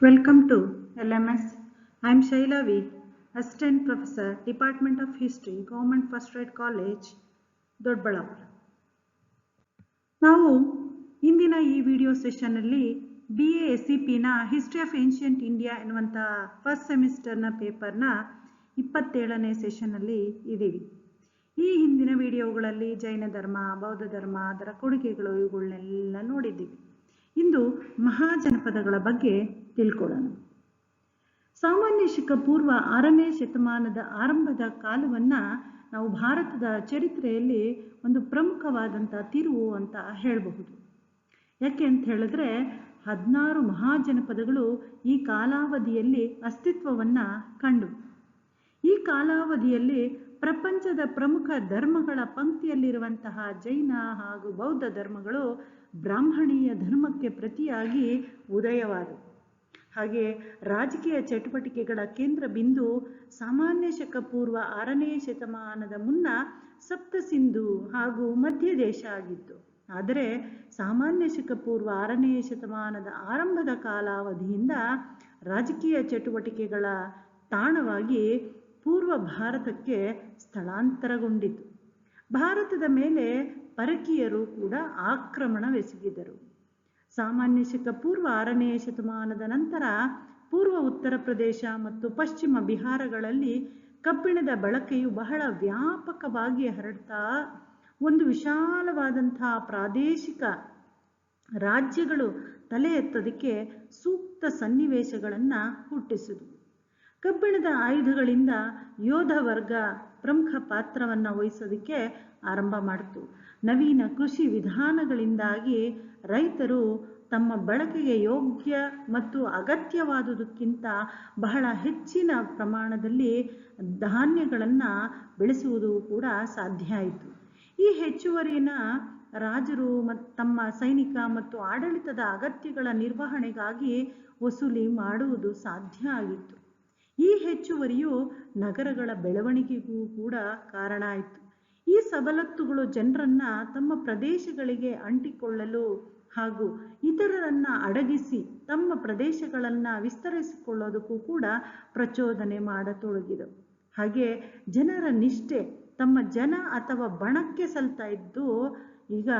Welcome to LMS. I am Shaila V, Assistant Professor, Department of History, Government First Rate College, Doddaballapura ನಾವು ಇಂದಿನ ಈ video ಸೆಷನ್ನಲ್ಲಿ B A S C ಪಿನ history of ancient India ಎನ್ನುವಂಥ first ಸೆಮಿಸ್ಟರ್ನ ಪೇಪರ್ನ ಇಪ್ಪತ್ತೇಳನೇ ಸೆಷನ್ನಲ್ಲಿ ಇದ್ದೀವಿ. ಈ ಹಿಂದಿನ ವಿಡಿಯೋಗಳಲ್ಲಿ ಜೈನ ಧರ್ಮ ಬೌದ್ಧ ಧರ್ಮ ಅದರ ಕೊಡುಗೆಗಳು ಇವುಗಳನ್ನೆಲ್ಲ ನೋಡಿದ್ದೀವಿ. ಇಂದು ಮಹಾಜನಪದಗಳ ಬಗ್ಗೆ ತಿಳ್ಕೊಳ್ಳೋಣ. ಸಾಮಾನ್ಯ ಶಿಖ ಪೂರ್ವ ಆರನೇ ಶತಮಾನದ ಆರಂಭದ ಕಾಲವನ್ನು ನಾವು ಭಾರತದ ಚರಿತ್ರೆಯಲ್ಲಿ ಒಂದು ಪ್ರಮುಖವಾದಂಥ ತಿರುವು ಅಂತ ಹೇಳಬಹುದು. ಯಾಕೆ ಅಂತ ಹೇಳಿದ್ರೆ ಹದಿನಾರು ಮಹಾಜನಪದಗಳು ಈ ಕಾಲಾವಧಿಯಲ್ಲಿ ಅಸ್ತಿತ್ವವನ್ನು ಕಂಡು. ಈ ಕಾಲಾವಧಿಯಲ್ಲಿ ಪ್ರಪಂಚದ ಪ್ರಮುಖ ಧರ್ಮಗಳ ಪಂಕ್ತಿಯಲ್ಲಿರುವಂತಹ ಜೈನ ಹಾಗೂ ಬೌದ್ಧ ಧರ್ಮಗಳು ಬ್ರಾಹ್ಮಣೀಯ ಧರ್ಮಕ್ಕೆ ಪ್ರತಿಯಾಗಿ ಉದಯವಾದವು. ಹಾಗೆ ರಾಜಕೀಯ ಚಟುವಟಿಕೆಗಳ ಕೇಂದ್ರ ಬಿಂದು ಸಾಮಾನ್ಯ ಶಕ ಪೂರ್ವ ಆರನೇ ಶತಮಾನದ ಮುನ್ನ ಸಪ್ತ ಸಿಂಧು ಹಾಗೂ ಮಧ್ಯ ದೇಶ ಆಗಿತ್ತು. ಆದರೆ ಸಾಮಾನ್ಯ ಶಕ ಪೂರ್ವ ಆರನೇ ಶತಮಾನದ ಆರಂಭದ ಕಾಲಾವಧಿಯಿಂದ ರಾಜಕೀಯ ಚಟುವಟಿಕೆಗಳ ತಾಣವಾಗಿ ಪೂರ್ವ ಭಾರತಕ್ಕೆ ಸ್ಥಳಾಂತರಗೊಂಡಿತು. ಭಾರತದ ಮೇಲೆ ಪರಕೀಯರು ಕೂಡ ಆಕ್ರಮಣವೆಸಗಿದರು. ಸಾಮಾನ್ಯ ಶಕ ಪೂರ್ವ ಆರನೆಯ ಶತಮಾನದ ನಂತರ ಪೂರ್ವ ಉತ್ತರ ಪ್ರದೇಶ ಮತ್ತು ಪಶ್ಚಿಮ ಬಿಹಾರಗಳಲ್ಲಿ ಕಬ್ಬಿಣದ ಬಳಕೆಯು ಬಹಳ ವ್ಯಾಪಕವಾಗಿ ಹರಡ್ತಾ, ಒಂದು ವಿಶಾಲವಾದಂತಹ ಪ್ರಾದೇಶಿಕ ರಾಜ್ಯಗಳು ತಲೆ ಎತ್ತೋದಕ್ಕೆ ಸೂಕ್ತ ಸನ್ನಿವೇಶಗಳನ್ನು ಹುಟ್ಟಿಸಿದವು. ಕಬ್ಬಿಣದ ಆಯುಧಗಳಿಂದ ಯೋಧ ವರ್ಗ ಪ್ರಮುಖ ಪಾತ್ರವನ್ನು ವಹಿಸೋದಕ್ಕೆ ಆರಂಭ ಮಾಡಿತು. ನವೀನ ಕೃಷಿ ವಿಧಾನಗಳಿಂದಾಗಿ ರೈತರು ತಮ್ಮ ಬಳಕೆಗೆ ಯೋಗ್ಯ ಮತ್ತು ಅಗತ್ಯವಾದುದಕ್ಕಿಂತ ಬಹಳ ಹೆಚ್ಚಿನ ಪ್ರಮಾಣದಲ್ಲಿ ಧಾನ್ಯಗಳನ್ನು ಬೆಳೆಸುವುದು ಕೂಡ ಸಾಧ್ಯ ಆಯಿತು. ಈ ಹೆಚ್ಚುವರಿನ ರಾಜರು ಮತ್ತು ತಮ್ಮ ಸೈನಿಕ ಮತ್ತು ಆಡಳಿತದ ಅಗತ್ಯಗಳ ನಿರ್ವಹಣೆಗಾಗಿ ವಸೂಲಿ ಮಾಡುವುದು ಸಾಧ್ಯ ಆಗಿತ್ತು ಈ ಹೆಚ್ಚುವರಿಯು ನಗರಗಳ ಬೆಳವಣಿಗೆಗೂ ಕೂಡ ಕಾರಣ ಆಯಿತು. ಈ ಸವಲತ್ತುಗಳು ಜನರನ್ನ ತಮ್ಮ ಪ್ರದೇಶಗಳಿಗೆ ಅಂಟಿಕೊಳ್ಳಲು ಹಾಗೂ ಇತರರನ್ನ ಅಡಗಿಸಿ ತಮ್ಮ ಪ್ರದೇಶಗಳನ್ನು ವಿಸ್ತರಿಸಿಕೊಳ್ಳೋದಕ್ಕೂ ಕೂಡ ಪ್ರಚೋದನೆ ಮಾಡತೊಡಗಿದವು. ಹಾಗೆ ಜನರ ನಿಷ್ಠೆ ತಮ್ಮ ಜನ ಅಥವಾ ಬಣಕ್ಕೆ ಸಲ್ತಾ ಇದ್ದು ಈಗ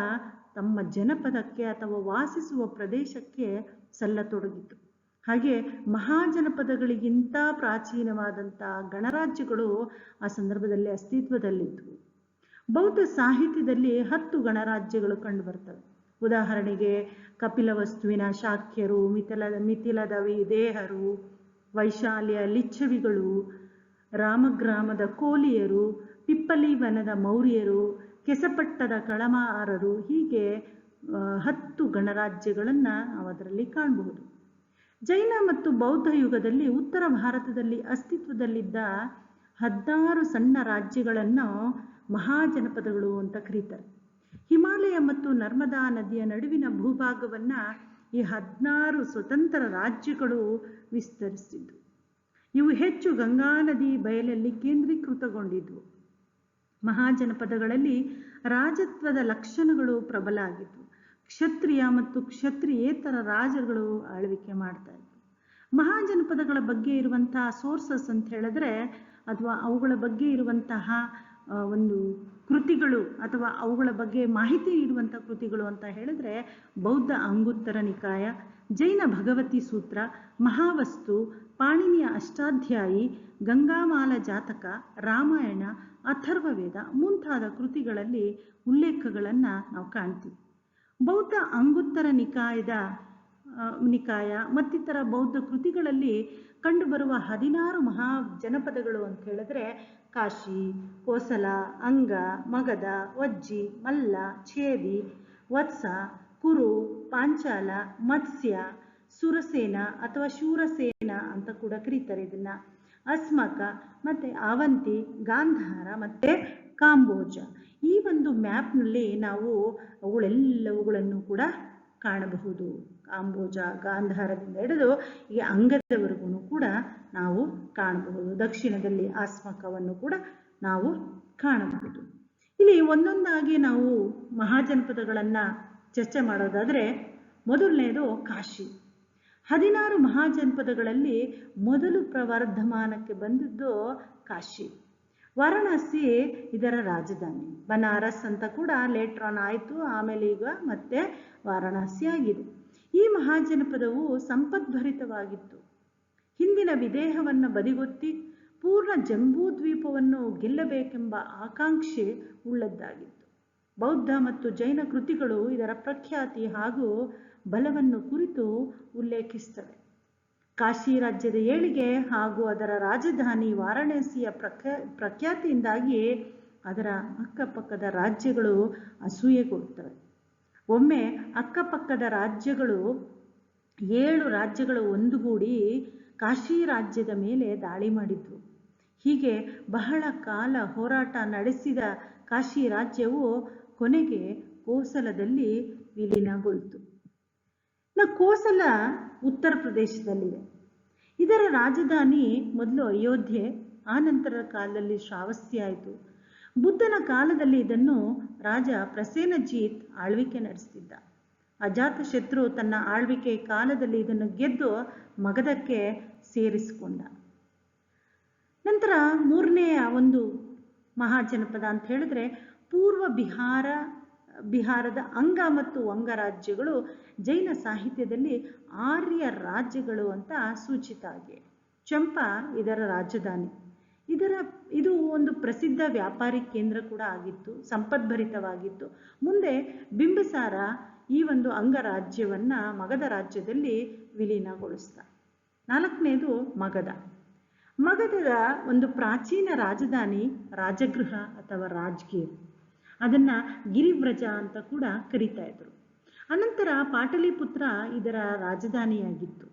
ತಮ್ಮ ಜನಪದಕ್ಕೆ ಅಥವಾ ವಾಸಿಸುವ ಪ್ರದೇಶಕ್ಕೆ ಸಲ್ಲತೊಡಗಿತು. ಹಾಗೆ ಮಹಾಜನಪದಗಳಿಗಿಂತ ಪ್ರಾಚೀನವಾದಂಥ ಗಣರಾಜ್ಯಗಳು ಆ ಸಂದರ್ಭದಲ್ಲಿ ಅಸ್ತಿತ್ವದಲ್ಲಿದ್ದವು ಬೌದ್ಧ ಸಾಹಿತ್ಯದಲ್ಲಿ ಹತ್ತು ಗಣರಾಜ್ಯಗಳು ಕಂಡುಬರ್ತವೆ. ಉದಾಹರಣೆಗೆ ಕಪಿಲವಸ್ತುವಿನ ಶಾಕ್ಯರು ಮಿಥಿಲದ ದೇಹರು, ವೈಶಾಲ್ಯ ಲಿಚ್ಛವಿಗಳು, ರಾಮಗ್ರಾಮದ ಕೋಲಿಯರು, ಪಿಪ್ಪಲಿ ವನದ ಮೌರ್ಯರು, ಕೆಸಪಟ್ಟದ ಕಳಮಾರರು ಹೀಗೆ ಹತ್ತು ಗಣರಾಜ್ಯಗಳನ್ನು ನಾವು ಅದರಲ್ಲಿ ಕಾಣಬಹುದು. ಜೈನ ಮತ್ತು ಬೌದ್ಧ ಯುಗದಲ್ಲಿ ಉತ್ತರ ಭಾರತದಲ್ಲಿ ಅಸ್ತಿತ್ವದಲ್ಲಿದ್ದ ಹದಿನಾರು ಸಣ್ಣ ರಾಜ್ಯಗಳನ್ನು ಮಹಾಜನಪದಗಳು ಅಂತ ಕರೀತಾರೆ. ಹಿಮಾಲಯ ಮತ್ತು ನರ್ಮದಾ ನದಿಯ ನಡುವಿನ ಭೂಭಾಗವನ್ನು ಈ ಹದಿನಾರು ಸ್ವತಂತ್ರ ರಾಜ್ಯಗಳು ವಿಸ್ತರಿಸಿದ್ದು. ಇವು ಹೆಚ್ಚು ಗಂಗಾ ನದಿ ಬಯಲಲ್ಲಿ ಕೇಂದ್ರೀಕೃತಗೊಂಡಿದ್ವು. ಮಹಾಜನಪದಗಳಲ್ಲಿ ರಾಜತ್ವದ ಲಕ್ಷಣಗಳು ಪ್ರಬಲ ಆಗಿದ್ವು. ಕ್ಷತ್ರಿಯ ಮತ್ತು ಕ್ಷತ್ರಿಯೇತರ ರಾಜರುಗಳು ಆಳ್ವಿಕೆ ಮಾಡ್ತಾ ಇದ್ರು ಮಹಾಜನಪದಗಳ ಬಗ್ಗೆ ಇರುವಂತಹ ಸೋರ್ಸಸ್ ಅಂತ ಹೇಳಿದ್ರೆ, ಅಥವಾ ಅವುಗಳ ಬಗ್ಗೆ ಇರುವಂತಹ ಒಂದು ಕೃತಿಗಳು, ಅಥವಾ ಅವುಗಳ ಬಗ್ಗೆ ಮಾಹಿತಿ ನೀಡುವಂಥ ಕೃತಿಗಳು ಅಂತ ಹೇಳಿದ್ರೆ, ಬೌದ್ಧ ಅಂಗುತ್ತರ ನಿಕಾಯ, ಜೈನ ಭಗವತಿ ಸೂತ್ರ, ಮಹಾವಸ್ತು, ಪಾಣಿನಿಯ ಅಷ್ಟಾಧ್ಯಾಯಿ, ಗಂಗಾಮಾಲ ಜಾತಕ, ರಾಮಾಯಣ, ಅಥರ್ವವೇದ ಮುಂತಾದ ಕೃತಿಗಳಲ್ಲಿ ಉಲ್ಲೇಖಗಳನ್ನು ನಾವು ಕಾಣ್ತೀವಿ. ಬೌದ್ಧ ಅಂಗುತ್ತರ ನಿಕಾಯದ ನಿಕಾಯ ಮತ್ತಿತರ ಬೌದ್ಧ ಕೃತಿಗಳಲ್ಲಿ ಕಂಡುಬರುವ ಹದಿನಾರು ಮಹಾ ಜನಪದಗಳು ಅಂತ ಹೇಳಿದ್ರೆ ಕಾಶಿ, ಕೋಸಲ, ಅಂಗ ಮಗದ ವಜ್ಜಿ, ಮಲ್ಲ, ಛೇದಿ, ವತ್ಸ, ಕುರು, ಪಾಂಚಾಲ, ಮತ್ಸ್ಯ, ಸುರಸೇನ ಅಥವಾ ಶೂರಸೇನ ಅಂತ ಕೂಡ ಕರೀತಾರೆ ಇದನ್ನ. ಅಸ್ಮಕ ಮತ್ತೆ ಅವಂತಿ ಗಾಂಧಾರ ಮತ್ತೆ ಕಾಂಬೋಜ. ಈ ಒಂದು ಮ್ಯಾಪ್ನಲ್ಲಿ ನಾವು ಅವುಗಳೆಲ್ಲವುಗಳನ್ನು ಕೂಡ ಕಾಣಬಹುದು. ಕಾಂಬೋಜ ಗಾಂಧಾರದಿಂದ ಹಿಡಿದು ಈ ಅಂಗದವರೆಗೂ ಕೂಡ ನಾವು ಕಾಣಬಹುದು. ದಕ್ಷಿಣದಲ್ಲಿ ಆಸ್ಮಕವನ್ನು ಕೂಡ ನಾವು ಕಾಣಬಹುದು. ಇಲ್ಲಿ ಒಂದೊಂದಾಗಿ ನಾವು ಮಹಾಜನಪದಗಳನ್ನು ಚರ್ಚೆ ಮಾಡೋದಾದರೆ ಮೊದಲನೇದು ಕಾಶಿ. ಹದಿನಾರು ಮಹಾಜನಪದಗಳಲ್ಲಿ ಮೊದಲು ಪ್ರವರ್ಧಮಾನಕ್ಕೆ ಬಂದಿದ್ದು ಕಾಶಿ. ವಾರಣಾಸಿ ಇದರ ರಾಜಧಾನಿ. ಬನಾರಸ್ ಅಂತ ಕೂಡ ಲೇಟ್ರಾನ್ ಆಯಿತು, ಆಮೇಲೆ ಈಗ ಮತ್ತೆ ವಾರಣಾಸಿ ಆಗಿದೆ. ಈ ಮಹಾಜನಪದವು ಸಂಪದ್ಭರಿತವಾಗಿತ್ತು. ಹಿಂದಿನ ವಿದೇಹವನ್ನು ಬದಿಗೊತ್ತಿ ಪೂರ್ಣ ಜಂಬೂದ್ವೀಪವನ್ನು ಗೆಲ್ಲಬೇಕೆಂಬ ಆಕಾಂಕ್ಷೆ ಉಳ್ಳದ್ದಾಗಿತ್ತು. ಬೌದ್ಧ ಮತ್ತು ಜೈನ ಕೃತಿಗಳು ಇದರ ಪ್ರಖ್ಯಾತಿ ಹಾಗೂ ಬಲವನ್ನು ಕುರಿತು ಉಲ್ಲೇಖಿಸ್ತವೆ. ಕಾಶಿ ರಾಜ್ಯದ ಏಳಿಗೆ ಹಾಗೂ ಅದರ ರಾಜಧಾನಿ ವಾರಾಣಸಿಯ ಪ್ರಖ್ಯಾ, ಪ್ರಖ್ಯಾತಿಯಿಂದಾಗಿ ಅದರ ಅಕ್ಕಪಕ್ಕದ ರಾಜ್ಯಗಳು ಅಸೂಯೆಗೊಳ್ತವೆ ಒಮ್ಮೆ ಅಕ್ಕಪಕ್ಕದ ರಾಜ್ಯಗಳು, ಏಳು ರಾಜ್ಯಗಳು ಒಂದುಗೂಡಿ ಕಾಶಿ ರಾಜ್ಯದ ಮೇಲೆ ದಾಳಿ ಮಾಡಿದ್ವು. ಹೀಗೆ ಬಹಳ ಕಾಲ ಹೋರಾಟ ನಡೆಸಿದ ಕಾಶಿ ರಾಜ್ಯವು ಕೊನೆಗೆ ಕೋಸಲದಲ್ಲಿ ವಿಲೀನಗೊಳ್ತು. ನ ಕೋಸಲ ಉತ್ತರ ಪ್ರದೇಶದಲ್ಲಿದೆ. ಇದರ ರಾಜಧಾನಿ ಮೊದಲು ಅಯೋಧ್ಯೆ, ಆ ನಂತರದ ಕಾಲದಲ್ಲಿ ಶ್ರಾವಸ್ತಿ ಆಯಿತು. ಬುದ್ಧನ ಕಾಲದಲ್ಲಿ ಇದನ್ನು ರಾಜ ಪ್ರಸೇನಜೀತ್ ಆಳ್ವಿಕೆ ನಡೆಸ್ತಿದ್ದ. ಅಜಾತಶತ್ರು ತನ್ನ ಆಳ್ವಿಕೆ ಕಾಲದಲ್ಲಿ ಇದನ್ನು ಗೆದ್ದು ಮಗಧಕ್ಕೆ ಸೇರಿಸಿಕೊಂಡ. ನಂತರ ಮೂರನೆಯ ಒಂದು ಮಹಾಜನಪದ ಅಂತ ಹೇಳಿದ್ರೆ ಪೂರ್ವ ಬಿಹಾರ ಬಿಹಾರದ ಅಂಗ ಮತ್ತು ವಂಗ ರಾಜ್ಯಗಳು ಜೈನ ಸಾಹಿತ್ಯದಲ್ಲಿ ಆರ್ಯ ರಾಜ್ಯಗಳು ಅಂತ ಸೂಚಿತ ಆಗಿದೆ ಚಂಪಾ ಇದರ ರಾಜಧಾನಿ. ಇದರ, ಇದು ಒಂದು ಪ್ರಸಿದ್ಧ ವ್ಯಾಪಾರಿ ಕೇಂದ್ರ ಕೂಡ ಆಗಿತ್ತು, ಸಂಪದ್ಭರಿತವಾಗಿತ್ತು. ಮುಂದೆ ಬಿಂಬಸಾರ ಈ ಒಂದು ಅಂಗರಾಜ್ಯವನ್ನ ಮಗಧ ರಾಜ್ಯದಲ್ಲಿ ವಿಲೀನಗೊಳಿಸ್ತ ನಾಲ್ಕನೇದು ಮಗಧ ಮಗಧದ ಒಂದು ಪ್ರಾಚೀನ ರಾಜಧಾನಿ ರಾಜಗೃಹ ಅಥವಾ ರಾಜ್ಗೀರ್. ಅದನ್ನ ಗಿರಿವ್ರಜ ಅಂತ ಕೂಡ ಕರೀತಾ ಇದ್ರು. ಅನಂತರ ಪಾಟಲಿಪುತ್ರ ಇದರ ರಾಜಧಾನಿಯಾಗಿತ್ತು.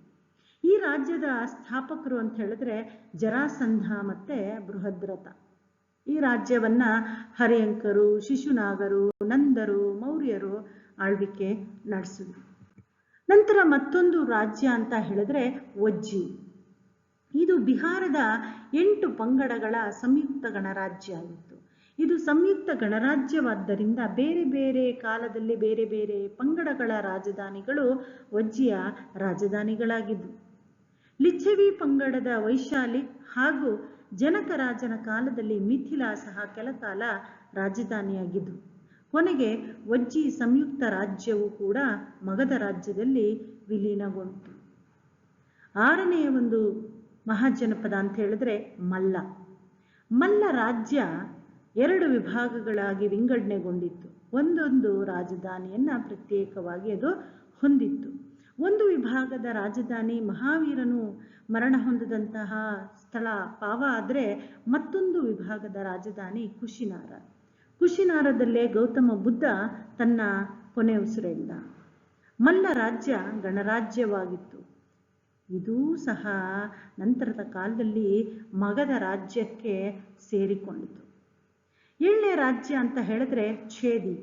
ಈ ರಾಜ್ಯದ ಸ್ಥಾಪಕರು ಅಂತ ಹೇಳಿದ್ರೆ ಜರಾಸಂಧ ಮತ್ತೆ ಬೃಹದ್ರಥ. ಈ ರಾಜ್ಯವನ್ನ ಹರಿಯಂಕರು, ಶಿಶುನಾಗರು, ನಂದರು, ಮೌರ್ಯರು ಆಳ್ವಿಕೆ ನಡೆಸಿದ್ರು. ನಂತರ ಮತ್ತೊಂದು ರಾಜ್ಯ ಅಂತ ಹೇಳಿದ್ರೆ ವಜ್ಜಿ ಇದು ಬಿಹಾರದ ಎಂಟು ಪಂಗಡಗಳ ಸಂಯುಕ್ತ ಗಣರಾಜ್ಯ ಆಗಿತ್ತು. ಇದು ಸಂಯುಕ್ತ ಗಣರಾಜ್ಯವಾದ್ದರಿಂದ ಬೇರೆ ಬೇರೆ ಕಾಲದಲ್ಲಿ ಬೇರೆ ಬೇರೆ ಪಂಗಡಗಳ ರಾಜಧಾನಿಗಳು ವಜ್ಜಿಯ ರಾಜಧಾನಿಗಳಾಗಿದ್ದವು ಲಿಚ್ಛವಿ ಪಂಗಡದ ವೈಶಾಲಿ ಹಾಗೂ ಜನಕರಾಜನ ಕಾಲದಲ್ಲಿ ಮಿಥಿಲಾ ಸಹ ಕೆಲಕಾಲ ರಾಜಧಾನಿಯಾಗಿದ್ದವು ಕೊನೆಗೆ ವಜ್ಜಿ ಸಂಯುಕ್ತ ರಾಜ್ಯವು ಕೂಡ ಮಗಧ ರಾಜ್ಯದಲ್ಲಿ ವಿಲೀನಗೊಂಡಿತು. ಆರನೆಯ ಒಂದು ಮಹಾಜನಪದ ಅಂತ ಹೇಳಿದ್ರೆ ಮಲ್ಲ. ಮಲ್ಲ ರಾಜ್ಯ ಎರಡು ವಿಭಾಗಗಳಾಗಿ ವಿಂಗಡಣೆಗೊಂಡಿತ್ತು. ಒಂದೊಂದು ರಾಜಧಾನಿಯನ್ನ ಪ್ರತ್ಯೇಕವಾಗಿ ಅದು ಹೊಂದಿತ್ತು. ಒಂದು ವಿಭಾಗದ ರಾಜಧಾನಿ ಮಹಾವೀರನು ಮರಣ ಹೊಂದದಂತಹ ಸ್ಥಳ ಪಾವ ಆದರೆ ಮತ್ತೊಂದು ವಿಭಾಗದ ರಾಜಧಾನಿ ಕುಶಿನಾರ. ಕುಶಿನಾರದಲ್ಲೇ ಗೌತಮ ಬುದ್ಧ ತನ್ನ ಕೊನೆ ಉಸಿರೆಳ್ದ ಮಲ್ಲ ರಾಜ್ಯ ಗಣರಾಜ್ಯವಾಗಿತ್ತು. ಇದೂ ಸಹ ನಂತರದ ಕಾಲದಲ್ಲಿ ಮಗದ ರಾಜ್ಯಕ್ಕೆ ಸೇರಿಕೊಂಡಿತು. ಏಳನೇ ರಾಜ್ಯ ಅಂತ ಹೇಳಿದ್ರೆ ಛೇದಿ.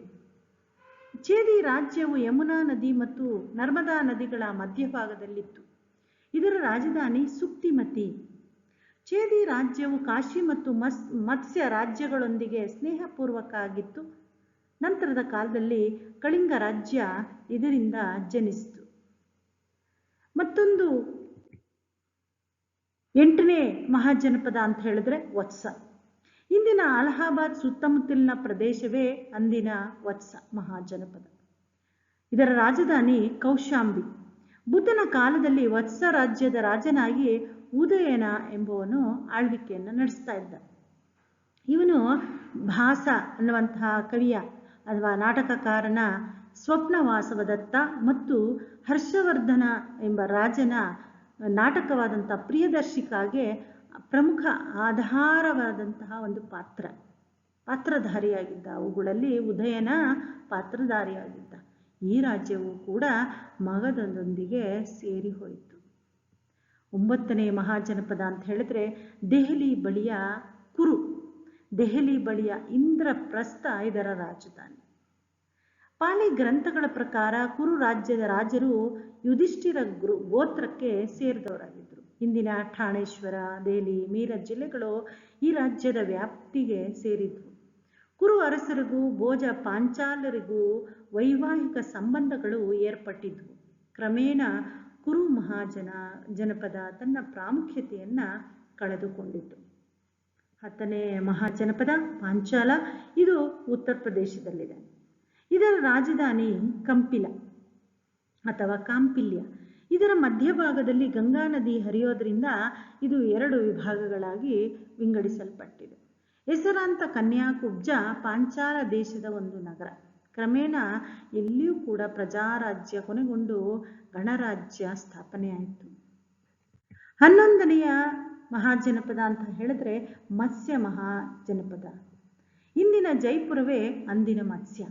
ಛೇದಿ ರಾಜ್ಯವು ಯಮುನಾ ನದಿ ಮತ್ತು ನರ್ಮದಾ ನದಿಗಳ ಮಧ್ಯಭಾಗದಲ್ಲಿತ್ತು. ಇದರ ರಾಜಧಾನಿ ಸುಕ್ತಿಮತಿ. ಛೇದಿ ರಾಜ್ಯವು ಕಾಶಿ ಮತ್ತು ಮಸ್, ಮತ್ಸ್ಯ ರಾಜ್ಯಗಳೊಂದಿಗೆ ಸ್ನೇಹಪೂರ್ವಕ ಆಗಿತ್ತು ನಂತರದ ಕಾಲದಲ್ಲಿ ಕಳಿಂಗ ರಾಜ್ಯ ಇದರಿಂದ ಜನಿಸಿತು. ಮತ್ತೊಂದು ಎಂಟನೇ ಮಹಾಜನಪದ ಅಂತ ಹೇಳಿದ್ರೆ ವತ್ಸ. ಇಂದಿನ ಅಲಹಾಬಾದ್ ಸುತ್ತಮುತ್ತಲಿನ ಪ್ರದೇಶವೇ ಅಂದಿನ ವತ್ಸ ಮಹಾಜನಪದ. ಇದರ ರಾಜಧಾನಿ ಕೌಶಾಂಬಿ. ಬುದ್ಧನ ಕಾಲದಲ್ಲಿ ವತ್ಸ ರಾಜ್ಯದ ರಾಜನಾಗಿ ಉದಯನ ಎಂಬುವನು ಆಳ್ವಿಕೆಯನ್ನು ನಡೆಸ್ತಾ ಇದ್ದ. ಇವನು ಭಾಸ ಅನ್ನುವಂತಹ ಕವಿಯ ಅಥವಾ ನಾಟಕಕಾರನ ಸ್ವಪ್ನವಾಸವದತ್ತ ಮತ್ತು ಹರ್ಷವರ್ಧನ ಎಂಬ ರಾಜನ ನಾಟಕವಾದಂಥ ಪ್ರಿಯದರ್ಶಿಕಾಗೆ ಪ್ರಮುಖ ಆಧಾರವಾದಂತಹ ಒಂದು ಪಾತ್ರ. ಪಾತ್ರಧಾರಿಯಾಗಿದ್ದ ಅವುಗಳಲ್ಲಿ ಉದಯನ ಪಾತ್ರಧಾರಿಯಾಗಿದ್ದ. ಈ ರಾಜ್ಯವು ಕೂಡ ಮಗಧದೊಂದಿಗೆ ಸೇರಿ ಹೋಯಿತು. ಒಂಬತ್ತನೇ ಮಹಾಜನಪದ ಅಂತ ಹೇಳಿದ್ರೆ ದೆಹಲಿ ಬಳಿಯ ಕುರು, ದೆಹಲಿ ಬಳಿಯ ಇಂದ್ರಪ್ರಸ್ಥ ಇದರ ರಾಜಧಾನಿ. ಪಾಲಿ ಗ್ರಂಥಗಳ ಪ್ರಕಾರ ಕುರು ರಾಜ್ಯದ ರಾಜರು ಯುಧಿಷ್ಠಿರ ಗೋತ್ರಕ್ಕೆ ಸೇರಿದವರಾಗಿದ್ದರು. ಇಂದಿನ ಠಾಣೇಶ್ವರ, ದೆಹಲಿ ಮೀರತ್ ಜಿಲ್ಲೆಗಳು ಈ ರಾಜ್ಯದ ವ್ಯಾಪ್ತಿಗೆ ಸೇರಿದ್ವು. ಕುರು ಅರಸರಿಗೂ, ಭೋಜ ಪಾಂಚಾಲರಿಗೂ ವೈವಾಹಿಕ ಸಂಬಂಧಗಳು ಏರ್ಪಟ್ಟಿದ್ವು. ಕ್ರಮೇಣ ಕುರು ಮಹಾಜನ, ಜನಪದ ತನ್ನ ಪ್ರಾಮುಖ್ಯತೆಯನ್ನು ಕಳೆದುಕೊಂಡಿತು. ಹತ್ತನೇ ಮಹಾಜನಪದ ಪಾಂಚಾಲ, ಇದು ಉತ್ತರ ಪ್ರದೇಶದಲ್ಲಿದೆ. ಇದರ ರಾಜಧಾನಿ ಕಂಪಿಲ, ಅಥವಾ ಕಾಂಪಿಲ್ಯ ಇದರ ಮಧ್ಯಭಾಗದಲ್ಲಿ ಗಂಗಾ ನದಿ ಹರಿಯೋದ್ರಿಂದ ಇದು ಎರಡು ವಿಭಾಗಗಳಾಗಿ ವಿಂಗಡಿಸಲ್ಪಟ್ಟಿದೆ. ಹೆಸರಾಂತ ಕನ್ಯಾಕುಬ್ಜ ಪಾಂಚಾಲ ದೇಶದ ಒಂದು ನಗರ. ಕ್ರಮೇಣ ಎಲ್ಲಿಯೂ ಕೂಡ ಪ್ರಜಾರಾಜ್ಯ ಕೊನೆಗೊಂಡು ಗಣರಾಜ್ಯ ಸ್ಥಾಪನೆಯಾಯಿತು. ಹನ್ನೊಂದನೆಯ ಮಹಾಜನಪದ ಅಂತ ಹೇಳಿದ್ರೆ ಮತ್ಸ್ಯ ಮಹಾಜನಪದ. ಇಂದಿನ ಜೈಪುರವೇ ಅಂದಿನ ಮತ್ಸ್ಯ.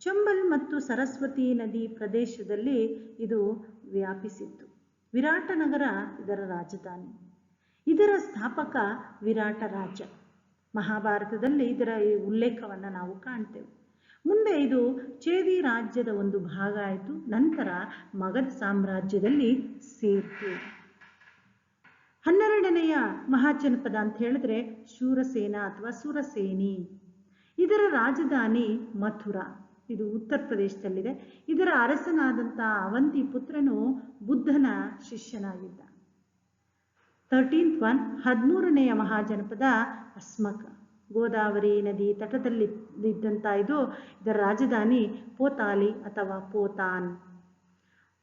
ಚಂಬಲ್ ಮತ್ತು ಸರಸ್ವತಿ ನದಿ ಪ್ರದೇಶದಲ್ಲಿ ಇದು ವ್ಯಾಪಿಸಿತ್ತು. ವಿರಾಟನಗರ ಇದರ ರಾಜಧಾನಿ. ಇದರ ಸ್ಥಾಪಕ ವಿರಾಟ ರಾಜ. ಮಹಾಭಾರತದಲ್ಲಿ ಇದರ ಉಲ್ಲೇಖವನ್ನು ನಾವು ಕಾಣ್ತೇವೆ. ಮುಂದೆ ಇದು ಚೇದಿ ರಾಜ್ಯದ ಒಂದು ಭಾಗ ಆಯಿತು. ನಂತರ ಮಗಧ ಸಾಮ್ರಾಜ್ಯದಲ್ಲಿ ಸೇರ್ತು. ಹನ್ನೆರಡನೆಯ ಮಹಾಜನಪದ ಅಂತ ಹೇಳಿದ್ರೆ ಶೂರಸೇನ ಅಥವಾ ಸುರಸೇನಿ. ಇದರ ರಾಜಧಾನಿ ಮಥುರಾ. ಇದು ಉತ್ತರ ಪ್ರದೇಶದಲ್ಲಿದೆ. ಇದರ ಅರಸನಾದಂಥ ಅವಂತಿ ಪುತ್ರನು ಬುದ್ಧನ ಶಿಷ್ಯನಾಗಿದ್ದ. ತರ್ಟೀನ್ತ್ ಒನ್ ಹದಿಮೂರನೆಯ ಮಹಾಜನಪದ ಅಸ್ಮಕ. ಗೋದಾವರಿ ನದಿ ತಟದಲ್ಲಿ ಇದ್ದಂಥ ಇದು ಇದರ ರಾಜಧಾನಿ ಪೋತಾಲಿ ಅಥವಾ ಪೋತಾನ್.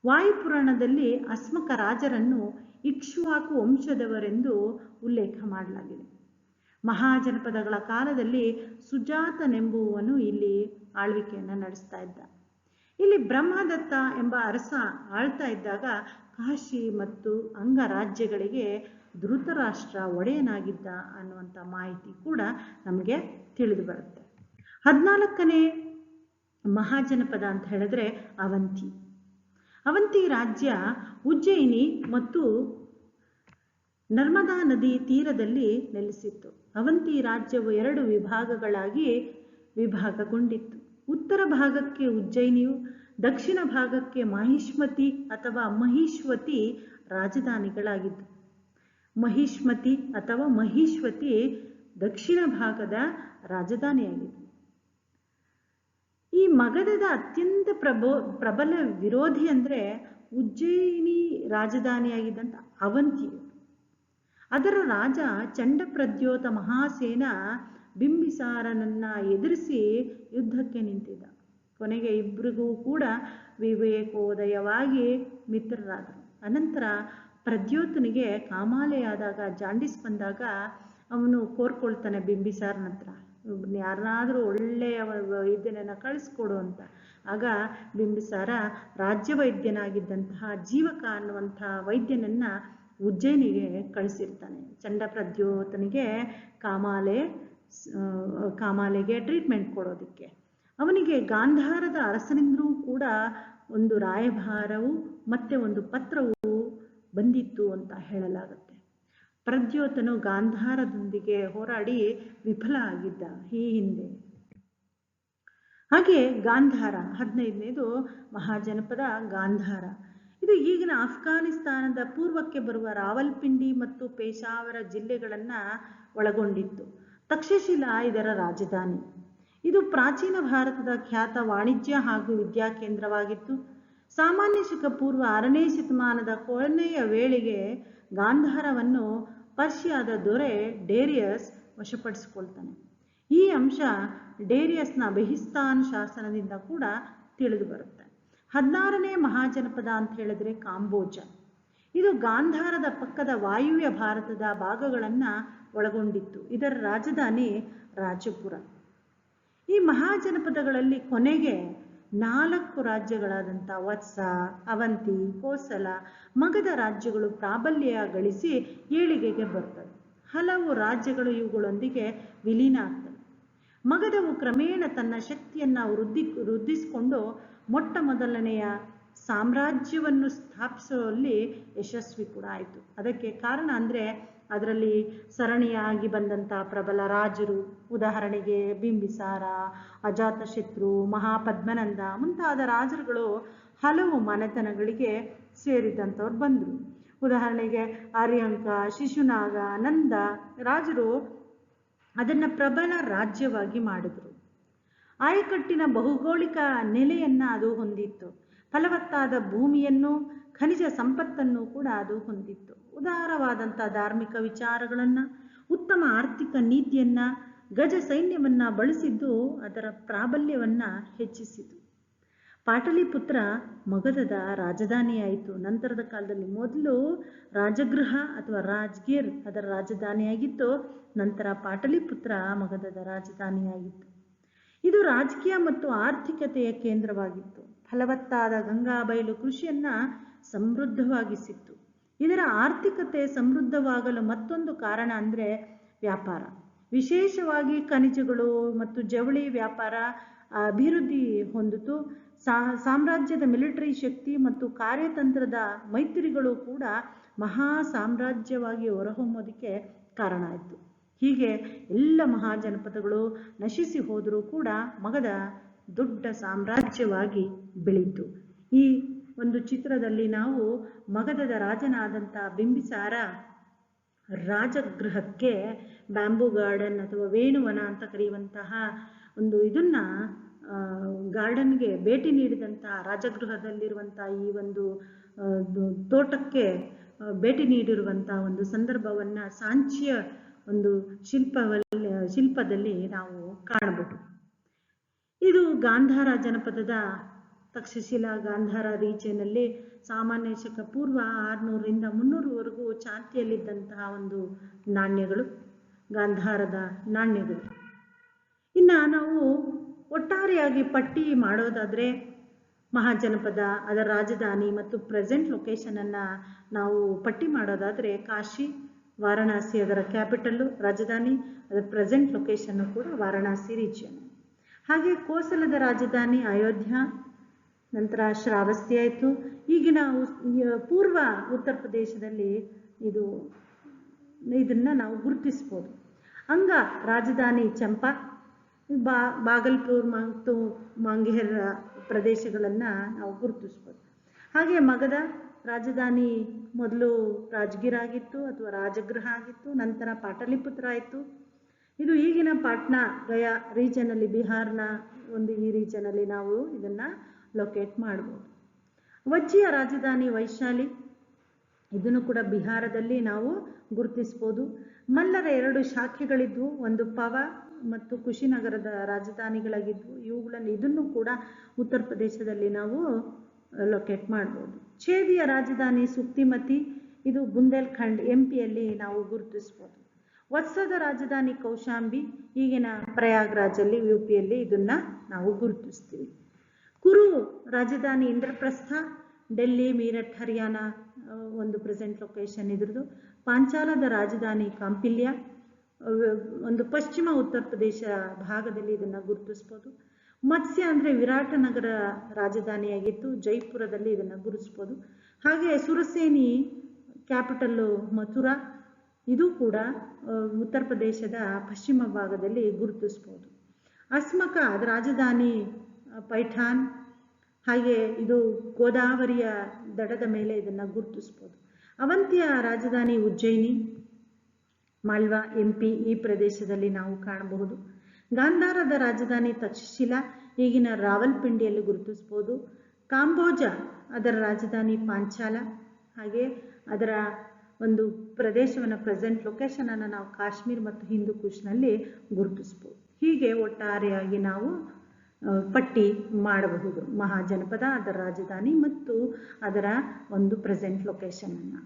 ವಾಯುಪುರಾಣದಲ್ಲಿ ಅಸ್ಮಕ ರಾಜರನ್ನು ಇಕ್ಷ್ವಾಕು ವಂಶದವರೆಂದು ಉಲ್ಲೇಖ ಮಾಡಲಾಗಿದೆ. ಮಹಾಜನಪದಗಳ ಕಾಲದಲ್ಲಿ ಸುಜಾತನೆಂಬುವನು ಇಲ್ಲಿ ಆಳ್ವಿಕೆಯನ್ನು ನಡೆಸ್ತಾ ಇದ್ದ. ಇಲ್ಲಿ ಬ್ರಹ್ಮದತ್ತ ಎಂಬ ಅರಸ ಆಳ್ತಾ ಇದ್ದಾಗ ಕಾಶಿ ಮತ್ತು ಅಂಗರಾಜ್ಯಗಳಿಗೆ ಧೃತರಾಷ್ಟ್ರ ಒಡೆಯನಾಗಿದ್ದ ಅನ್ನುವಂಥ ಮಾಹಿತಿ ಕೂಡ ನಮಗೆ ತಿಳಿದು ಬರುತ್ತೆ. ಹದಿನಾಲ್ಕನೇ ಮಹಾಜನಪದ ಅಂತ ಹೇಳಿದ್ರೆ ಅವಂತಿ. ಅವಂತಿ ರಾಜ್ಯ ಉಜ್ಜಯಿನಿ ಮತ್ತು ನರ್ಮದಾ ನದಿ ತೀರದಲ್ಲಿ ನೆಲೆಸಿತ್ತು. ಅವಂತಿ ರಾಜ್ಯವು ಎರಡು ವಿಭಾಗಗಳಾಗಿ ವಿಭಾಗಗೊಂಡಿತ್ತು. ಉತ್ತರ ಭಾಗಕ್ಕೆ ಉಜ್ಜಯಿನಿಯು ದಕ್ಷಿಣ ಭಾಗಕ್ಕೆ ಮಹಿಷ್ಮತಿ ಅಥವಾ ಮಹಿಷ್ವತಿ ರಾಜಧಾನಿಗಳಾಗಿದ್ದು ಮಹಿಷ್ಮತಿ ಅಥವಾ ಮಹಿಷ್ವತಿ ದಕ್ಷಿಣ ಭಾಗದ ರಾಜಧಾನಿಯಾಗಿತ್ತು. ಈ ಮಗಧದ ಅತ್ಯಂತ ಪ್ರಬೋ, ಪ್ರಬಲ ವಿರೋಧಿ ಅಂದರೆ ಉಜ್ಜಯಿನಿ ರಾಜಧಾನಿಯಾಗಿದ್ದಂಥ ಅವಂತಿ ಅದರ ರಾಜ ಚಂಡಪ್ರದ್ಯೋತ ಮಹಾಸೇನ ಬಿಂಬಿಸಾರನನ್ನ ಎದುರಿಸಿ ಯುದ್ಧಕ್ಕೆ ನಿಂತಿದ್ದ. ಕೊನೆಗೆ ಇಬ್ಬರಿಗೂ ಕೂಡ ವಿವೇಕೋದಯವಾಗಿ ಮಿತ್ರರಾದರು. ಅನಂತರ ಪ್ರದ್ಯೋತನಿಗೆ ಕಾಮಾಲೆಯಾದಾಗ ಜಾಂಡಿಸ್ ಬಂದಾಗ ಅವನು ಕೋರ್ಕೊಳ್ತಾನೆ ಬಿಂಬಿಸಾರನ ಹತ್ರ. ಯಾರನ್ನಾದರೂ ಒಳ್ಳೆಯ ವೈದ್ಯನನ್ನು ಕಳಿಸ್ಕೊಡು ಅಂತ. ಆಗ ಬಿಂಬಿಸಾರ ರಾಜ್ಯ ವೈದ್ಯನಾಗಿದ್ದಂತಹ ಜೀವಕ ಅನ್ನುವಂಥ ವೈದ್ಯನನ್ನ ಉಜ್ಜಯಿನಿಗೆ ಕಳಿಸಿರ್ತಾನೆ. ಚಂಡಪ್ರದ್ಯೋತನಿಗೆ ಕಾಮಾಲೆ ಕಾಮಾಲೆಗೆ ಟ್ರೀಟ್ಮೆಂಟ್ ಕೊಡೋದಕ್ಕೆ. ಅವನಿಗೆ ಗಾಂಧಾರದ ಅರಸನಿಂದಲೂ ಕೂಡ ಒಂದು ರಾಯಭಾರವು, ಮತ್ತೆ ಒಂದು ಪತ್ರವು ಬಂದಿತ್ತು ಅಂತ ಹೇಳಲಾಗುತ್ತೆ. ಪ್ರದ್ಯೋತನು ಗಾಂಧಾರದೊಂದಿಗೆ ಹೋರಾಡಿ ವಿಫಲ ಆಗಿದ್ದ ಈ ಹಿಂದೆ. ಹಾಗೆ ಗಾಂಧಾರ, ಹದಿನೈದನೇದು ಮಹಾಜನಪದ ಗಾಂಧಾರ. ಇದು ಈಗಿನ ಅಫ್ಘಾನಿಸ್ತಾನದ ಪೂರ್ವಕ್ಕೆ ಬರುವ ರಾವಲ್ಪಿಂಡಿ ಮತ್ತು ಪೇಶಾವರ ಜಿಲ್ಲೆಗಳನ್ನು ಒಳಗೊಂಡಿತ್ತು. ತಕ್ಷಶಿಲಾ ಇದರ ರಾಜಧಾನಿ. ಇದು ಪ್ರಾಚೀನ ಭಾರತದ ಖ್ಯಾತ ವಾಣಿಜ್ಯ ಹಾಗೂ ವಿದ್ಯಾ ಕೇಂದ್ರವಾಗಿತ್ತು. ಸಾಮಾನ್ಯ ಶಕ ಪೂರ್ವ ಆರನೇ ಶತಮಾನದ ಕೊನೆಯ ವೇಳೆಗೆ ಗಾಂಧಾರವನ್ನು ಪರ್ಷಿಯಾದ ದೊರೆ ಡೇರಿಯಸ್ ವಶಪಡಿಸಿಕೊಳ್ತಾನೆ. ಈ ಅಂಶ ಡೇರಿಯಸ್ನ ಬೆಹಿಸ್ತಾನ್ ಶಾಸನದಿಂದ ಕೂಡ ತಿಳಿದು ಬರುತ್ತೆ. ಹದಿನಾರನೇ ಮಹಾಜನಪದ ಅಂತ ಹೇಳಿದ್ರೆ ಕಾಂಬೋಜ. ಇದು ಗಾಂಧಾರದ ಪಕ್ಕದ ವಾಯುವ್ಯ ಭಾರತದ ಭಾಗಗಳನ್ನು ಒಳಗೊಂಡಿತ್ತು. ಇದರ ರಾಜಧಾನಿ ರಾಜಪುರ. ಈ ಮಹಾಜನಪದಗಳಲ್ಲಿ ಕೊನೆಗೆ ನಾಲ್ಕು ರಾಜ್ಯಗಳಾದಂಥ ವತ್ಸ, ಅವಂತಿ, ಕೋಸಲ, ಮಗಧ ರಾಜ್ಯಗಳು ಪ್ರಾಬಲ್ಯ ಗಳಿಸಿ ಏಳಿಗೆಗೆ ಬರ್ತವೆ. ಹಲವು ರಾಜ್ಯಗಳು ಇವುಗಳೊಂದಿಗೆ ವಿಲೀನ ಆಗ್ತವೆ. ಮಗಧವು ಕ್ರಮೇಣ ತನ್ನ ಶಕ್ತಿಯನ್ನು ವೃದ್ಧಿ, ವೃದ್ಧಿಸಿಕೊಂಡು ಮೊಟ್ಟ ಮೊದಲನೆಯ ಸಾಮ್ರಾಜ್ಯವನ್ನು ಸ್ಥಾಪಿಸುವಲ್ಲಿ ಯಶಸ್ವಿ ಕೂಡ ಆಯಿತು. ಅದಕ್ಕೆ ಕಾರಣ ಅಂದರೆ ಅದರಲ್ಲಿ ಸರಣಿಯಾಗಿ ಬಂದಂಥ ಪ್ರಬಲ ರಾಜರು, ಉದಾಹರಣೆಗೆ ಬಿಂಬಿಸಾರ, ಅಜಾತಶತ್ರು, ಮಹಾಪದ್ಮನಂದ ಮುಂತಾದ ರಾಜರುಗಳು ಹಲವು ಮನೆತನಗಳಿಗೆ ಸೇರಿದಂಥವ್ರು ಬಂದರು. ಉದಾಹರಣೆಗೆ ಆರ್ಯಂಕ, ಶಿಶುನಾಗ, ನಂದ ರಾಜರು ಅದನ್ನು ಪ್ರಬಲ ರಾಜ್ಯವಾಗಿ ಮಾಡಿದರು. ಆಯಕಟ್ಟಿನ ಭೌಗೋಳಿಕ ನೆಲೆಯನ್ನು ಅದು ಹೊಂದಿತ್ತು. ಫಲವತ್ತಾದ ಭೂಮಿಯನ್ನು, ಖನಿಜ ಸಂಪತ್ತನ್ನು ಕೂಡ ಅದು ಹೊಂದಿತ್ತು. ಉದಾರವಾದಂಥ ಧಾರ್ಮಿಕ ವಿಚಾರಗಳನ್ನು, ಉತ್ತಮ ಆರ್ಥಿಕ ನೀತಿಯನ್ನು, ಗಜ ಸೈನ್ಯವನ್ನು ಬಳಸಿದ್ದು ಅದರ ಪ್ರಾಬಲ್ಯವನ್ನು ಹೆಚ್ಚಿಸಿತು. ಪಾಟಲಿಪುತ್ರ ಮಗಧದ ರಾಜಧಾನಿಯಾಯಿತು. ನಂತರದ ಕಾಲದಲ್ಲಿ ಮೊದಲು ರಾಜಗೃಹ ಅಥವಾ ರಾಜ್ಗೀರ್ ಅದರ ರಾಜಧಾನಿಯಾಗಿತ್ತು. ನಂತರ ಪಾಟಲಿಪುತ್ರ ಮಗಧದ ರಾಜಧಾನಿಯಾಗಿತ್ತು. ಇದು ರಾಜಕೀಯ ಮತ್ತು ಆರ್ಥಿಕತೆಯ ಕೇಂದ್ರವಾಗಿತ್ತು. ಫಲವತ್ತಾದ ಗಂಗಾ ಬಯಲು ಕೃಷಿಯನ್ನ ಸಮೃದ್ಧವಾಗಿಸಿತ್ತು. ಇದರ ಆರ್ಥಿಕತೆ ಸಮೃದ್ಧವಾಗಲು ಮತ್ತೊಂದು ಕಾರಣ ಅಂದರೆ ವ್ಯಾಪಾರ. ವಿಶೇಷವಾಗಿ ಖನಿಜಗಳು ಮತ್ತು ಜವಳಿ ವ್ಯಾಪಾರ ಅಭಿವೃದ್ಧಿ ಹೊಂದಿತು ಸಾಮ್ರಾಜ್ಯದ ಮಿಲಿಟರಿ ಶಕ್ತಿ ಮತ್ತು ಕಾರ್ಯತಂತ್ರದ ಮೈತ್ರಿಗಳು ಕೂಡ ಮಹಾ ಸಾಮ್ರಾಜ್ಯವಾಗಿ ಹೊರಹೊಮ್ಮೋದಕ್ಕೆ ಕಾರಣ ಆಯಿತು. ಹೀಗೆ ಎಲ್ಲ ಮಹಾಜನಪದಗಳು ನಶಿಸಿ ಹೋದರೂ ಕೂಡ ಮಗದ ದೊಡ್ಡ ಸಾಮ್ರಾಜ್ಯವಾಗಿ ಬೆಳೀತು. ಈ ಒಂದು ಚಿತ್ರದಲ್ಲಿ ನಾವು ಮಗಧದ ರಾಜನಾದಂಥ ಬಿಂಬಿಸಾರ ರಾಜಗೃಹಕ್ಕೆ ಬ್ಯಾಂಬೂ ಗಾರ್ಡನ್ ಅಥವಾ ವೇಣುವನ ಅಂತ ಕರೆಯುವಂತಹ ಒಂದು ಇದನ್ನ ಗಾರ್ಡನ್ಗೆ ಭೇಟಿ ನೀಡಿದಂತಹ ರಾಜಗೃಹದಲ್ಲಿರುವಂತಹ ಈ ಒಂದು ತೋಟಕ್ಕೆ ಭೇಟಿ ನೀಡಿರುವಂತಹ ಒಂದು ಸಂದರ್ಭವನ್ನ ಸಾಂಚಿಯ ಒಂದು ಶಿಲ್ಪವಲ್ಲಿ ಶಿಲ್ಪದಲ್ಲಿ ನಾವು ಕಾಣಬಹುದು. ಇದು ಗಾಂಧಾರ ಜನಪದದ ತಕ್ಷಶಿಲಾ ಗಾಂಧಾರ ರೀಚೆನಲ್ಲಿ ಸಾಮಾನ್ಯ ಶಕ ಪೂರ್ವ ಆರುನೂರರಿಂದ ಮುನ್ನೂರವರೆಗೂ ಚಾಲ್ತಿಯಲ್ಲಿದ್ದಂತಹ ಒಂದು ನಾಣ್ಯಗಳು, ಗಾಂಧಾರದ ನಾಣ್ಯಗಳು. ಇನ್ನ ನಾವು ಒಟ್ಟಾರೆಯಾಗಿ ಪಟ್ಟಿ ಮಾಡೋದಾದ್ರೆ ಮಹಾಜನಪದ, ಅದರ ರಾಜಧಾನಿ ಮತ್ತು ಪ್ರೆಸೆಂಟ್ ಲೊಕೇಶನನ್ನು ನಾವು ಪಟ್ಟಿ ಮಾಡೋದಾದರೆ ಕಾಶಿ ವಾರಣಾಸಿ ಅದರ ಕ್ಯಾಪಿಟಲ್ಲು, ರಾಜಧಾನಿ, ಅದರ ಪ್ರೆಸೆಂಟ್ ಲೊಕೇಶನ್ನು ಕೂಡ ವಾರಣಾಸಿ ರೀಜಿಯನ್. ಹಾಗೆ ಕೋಸಲದ ರಾಜಧಾನಿ ಅಯೋಧ್ಯ, ನಂತರ ಶ್ರಾವಸ್ತಿ ಆಯಿತು. ಈಗಿನ ಪೂರ್ವ ಉತ್ತರ ಪ್ರದೇಶದಲ್ಲಿ ಇದು, ಇದನ್ನು ನಾವು ಗುರುತಿಸ್ಬೋದು. ಅಂಗ ರಾಜಧಾನಿ ಚಂಪಾ, ಬಾ, ಬಾಗಲ್ಪುರ್ ಮತ್ತು ಮಾಂಗೇರ್ ಪ್ರದೇಶಗಳನ್ನು ನಾವು ಗುರುತಿಸ್ಬೋದು. ಹಾಗೆ ಮಗಧ ರಾಜಧಾನಿ ಮೊದಲು ರಾಜಗಿರ್ ಆಗಿತ್ತು ಅಥವಾ ರಾಜಗೃಹ ಆಗಿತ್ತು, ನಂತರ ಪಾಟಲಿಪುತ್ರ ಆಯಿತು. ಇದು ಈಗಿನ ಪಾಟ್ನಾ ಗಯಾ ರೀಜನಲ್ಲಿ ಬಿಹಾರ್ನ ಒಂದು ಈ ರೀಜನಲ್ಲಿ ನಾವು ಇದನ್ನು ಲೊಕೇಟ್ ಮಾಡ್ಬೋದು. ವಜ್ಜಿಯ ರಾಜಧಾನಿ ವೈಶಾಲಿ, ಇದನ್ನು ಕೂಡ ಬಿಹಾರದಲ್ಲಿ ನಾವು ಗುರುತಿಸ್ಬೋದು. ಮಲ್ಲರ ಎರಡು ಶಾಖೆಗಳಿದ್ವು, ಒಂದು ಪವ ಮತ್ತು ಕುಶಿನಗರದ ರಾಜಧಾನಿಗಳಾಗಿದ್ವು. ಇವುಗಳಲ್ಲಿ ಇದನ್ನು ಕೂಡ ಉತ್ತರ ಪ್ರದೇಶದಲ್ಲಿ ನಾವು ಲೊಕೇಟ್ ಮಾಡ್ಬೋದು. ಛೇದಿಯ ರಾಜಧಾನಿ ಸುಕ್ತಿಮತಿ ಇದು ಬುಂದೇಲ್ಖಂಡ್ ಎಂ ಪಿಯಲ್ಲಿ ನಾವು ಗುರುತಿಸ್ಬೋದು. ವತ್ಸದ ರಾಜಧಾನಿ ಕೌಶಾಂಬಿ, ಈಗಿನ ಪ್ರಯಾಗ್ರಾಜಲ್ಲಿ ಯು ಪಿಯಲ್ಲಿ ಇದನ್ನ ನಾವು ಗುರುತಿಸ್ತೀವಿ. ಕುರು ರಾಜಧಾನಿ ಇಂದ್ರಪ್ರಸ್ಥ, ಡೆಲ್ಲಿ ಮೀರಟ್ ಹರಿಯಾಣ ಒಂದು ಪ್ರೆಸೆಂಟ್ ಲೊಕೇಶನ್ ಇದ್ರದ್ದು. ಪಾಂಚಾಲದ ರಾಜಧಾನಿ ಕಾಂಪಿಲ್ಯ ಒಂದು ಪಶ್ಚಿಮ ಉತ್ತರ ಪ್ರದೇಶ ಭಾಗದಲ್ಲಿ ಇದನ್ನು ಗುರುತಿಸ್ಬೋದು. ಮತ್ಸ್ಯ ಅಂದ್ರೆ ವಿರಾಟನಗರ ರಾಜಧಾನಿಯಾಗಿತ್ತು ಜೈಪುರದಲ್ಲಿ ಇದನ್ನು ಗುರುತಿಸ್ಬೋದು. ಹಾಗೆ ಸುರಸೇನಿ ಕ್ಯಾಪಿಟಲ್ಲು ಮಥುರಾ, ಇದು ಕೂಡ ಉತ್ತರ ಪ್ರದೇಶದ ಪಶ್ಚಿಮ ಭಾಗದಲ್ಲಿ ಗುರುತಿಸ್ಬೋದು. ಅಸ್ಮಕ ರಾಜಧಾನಿ ಪೈಠಾನ್, ಹಾಗೆ ಇದು ಗೋದಾವರಿಯ ದಡದ ಮೇಲೆ ಇದನ್ನು ಗುರುತಿಸ್ಬೋದು. ಅವಂತಿಯ ರಾಜಧಾನಿ ಉಜ್ಜಯಿನಿ ಮಾಲ್ವಾ ಎಂ ಪಿ ಈ ಪ್ರದೇಶದಲ್ಲಿ ನಾವು ಕಾಣಬಹುದು. ಗಾಂಧಾರದ ರಾಜಧಾನಿ ತಕ್ಷಶಿಲಾ ಈಗಿನ ರಾವಲ್ಪಿಂಡಿಯಲ್ಲಿ ಗುರುತಿಸ್ಬೋದು ಕಾಂಬೋಜ ಅದರ ರಾಜಧಾನಿ ಪಾಂಚಾಲ. ಹಾಗೆ ಅದರ ಒಂದು ಪ್ರದೇಶವನ್ನು ಪ್ರೆಸೆಂಟ್ ಲೊಕೇಶನನ್ನು ನಾವು ಕಾಶ್ಮೀರ್ ಮತ್ತು ಹಿಂದೂ ಕುಶ್ನಲ್ಲಿ ಗುರುತಿಸ್ಬೋದು ಹೀಗೆ ಒಟ್ಟಾರೆಯಾಗಿ ನಾವು ಪಟ್ಟಿ ಮಾಡಬಹುದು. ಮಹಾಜನಪದ ಅದರ ರಾಜಧಾನಿ ಮತ್ತು ಅದರ ಒಂದು ಪ್ರೆಸೆಂಟ್ ಲೊಕೇಶನನ್ನು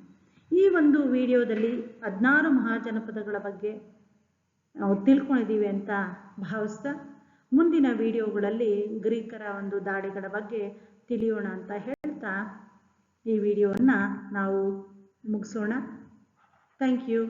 ಈ ಒಂದು ವಿಡಿಯೋದಲ್ಲಿ ಹದಿನಾರು ಮಹಾಜನಪದಗಳ ಬಗ್ಗೆ ನಾವು ತಿಳ್ಕೊಂಡಿದ್ದೀವಿ ಅಂತ ಭಾವಿಸ್ತಾ ಮುಂದಿನ ವಿಡಿಯೋಗಳಲ್ಲಿ ಗ್ರೀಕರ ಒಂದು ದಾಳಿಗಳ ಬಗ್ಗೆ ತಿಳಿಯೋಣ ಅಂತ ಹೇಳ್ತಾ ಈ ವಿಡಿಯೋವನ್ನು ನಾವು ಮುಗಿಸೋಣ. Thank you